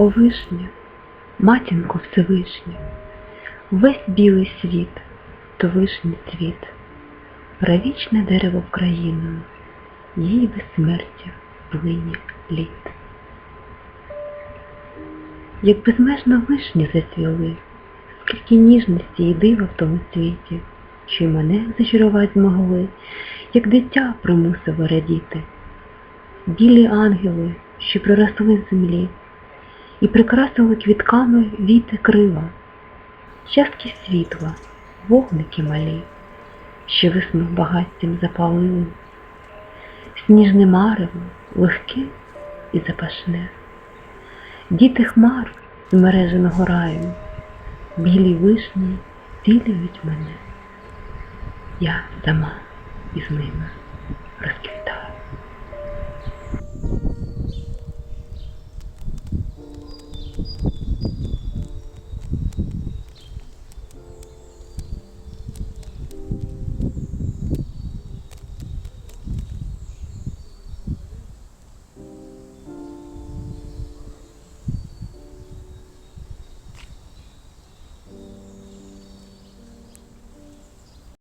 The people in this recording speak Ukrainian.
О вишня, матінко Всевишня, весь білий світ, то вишні цвіт, правічне дерево Вкраїною, їй безсмертя плині літ. Як безмежно вишні зацвіли, скільки ніжності і дива в тому світі, й мене зачарувати змогли, як дитя примусило радіти. Білі ангели, що проросли з землі, і прикрасили квітками віти крила, частки світла, вогники малі, що весну багаттям запалили, сніжне марево, легке і запашне, діти хмар змереженого раю, білі вишні цілюють мене, я сама із ними.